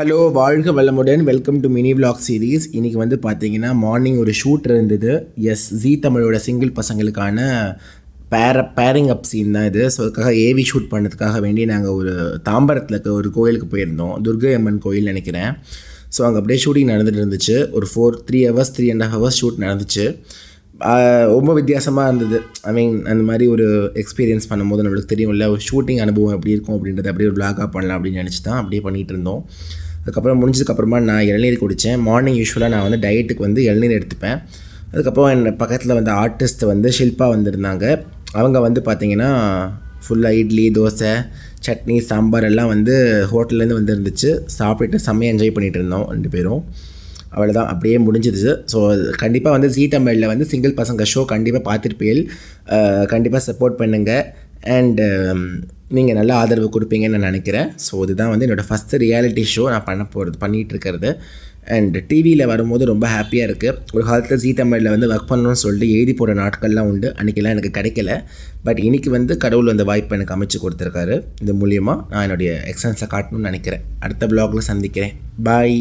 Hello வாழ்க வளமுடன். Welcome to mini vlog series இன்றைக்கி வந்து பார்த்தீங்கன்னா மார்னிங் ஒரு ஷூட் இருந்தது. எஸ் ஜி தமிழோட சிங்கிள் பசங்களுக்கான பேர பேரிங் அப் சீன் தான் இது. ஸோ அதுக்காக ஏவி ஷூட் பண்ணதுக்காக வேண்டி நாங்கள் ஒரு தாம்பரத்தில் இருக்க ஒரு கோயிலுக்கு போயிருந்தோம். துர்கை அம்மன் கோயில் நினைக்கிறேன். ஸோ அங்கே அப்படியே ஷூட்டிங் நடந்துட்டு இருந்துச்சு. ஒரு four three hours three and hours shoot நடந்துச்சு. ரொம்ப வித்தியாசமாக இருந்தது. ஐ மீன் அந்த மாதிரி ஒரு எக்ஸ்பீரியன்ஸ் பண்ணும்போது நம்மளுக்கு தெரியும்ல ஒரு ஷூட்டிங் அனுபவம் எப்படி இருக்கும் அப்படின்றத அப்படியே ஒரு விளாகாக பண்ணலாம் அப்படின்னு நினச்சி தான் அப்படியே பண்ணிகிட்டு இருந்தோம். அதுக்கப்புறம் முடிஞ்சதுக்கப்புறமா நான் இளநீர் குடித்தேன். மார்னிங் யூஸ்வலாக நான் வந்து டயட்டுக்கு வந்து இளநீர் எடுத்துப்பேன். அதுக்கப்புறம் என் பக்கத்தில் வந்து ஆர்டிஸ்ட் வந்து ஷில்பா வந்திருந்தாங்க. அவங்க வந்து பார்த்திங்கன்னா ஃபுல்லாக இட்லி தோசை சட்னி சாம்பார் எல்லாம் வந்து ஹோட்டல்லேருந்து வந்துருந்துச்சு. சாப்பிட்டுட்டு செம்மையாக என்ஜாய் பண்ணிகிட்டு இருந்தோம் ரெண்டு பேரும். அவ்வளோதான் அப்படியே முடிஞ்சிருச்சு ஸோ கண்டிப்பாக வந்து ஜீ தமிழில் வந்து சிங்கிள் பசங்க ஷோ கண்டிப்பாக பார்த்துருப்பீள் கண்டிப்பாக சப்போர்ட் பண்ணுங்கள் அண்டு நீங்கள் நல்ல ஆதரவு கொடுப்பீங்கன்னு நான் நினைக்கிறேன். ஸோ இதுதான் வந்து என்னோடய ஃபஸ்ட்டு ரியாலிட்டி ஷோ நான் பண்ண போகிறது பண்ணிகிட்டு இருக்கிறது. அண்ட் டிவியில் வரும்போது ரொம்ப ஹாப்பியாக இருக்குது ஒரு காலத்தில் ஜீ தமிழில் வந்து ஒர்க் பண்ணணும்னு சொல்லிட்டு எழுதி போகிற நாட்கள்லாம் உண்டு. அன்றைக்கெல்லாம் எனக்கு கிடைக்கல. பட் இன்றைக்கி வந்து கடவுள் அந்த வாய்ப்பை எனக்கு அமைச்சு கொடுத்துருக்காரு. இது மூலியமாக நான் என்னுடைய எக்ஸன்ஸை காட்டணும்னு நினைக்கிறேன். அடுத்த ப்ளாகில் சந்திக்கிறேன். பாய்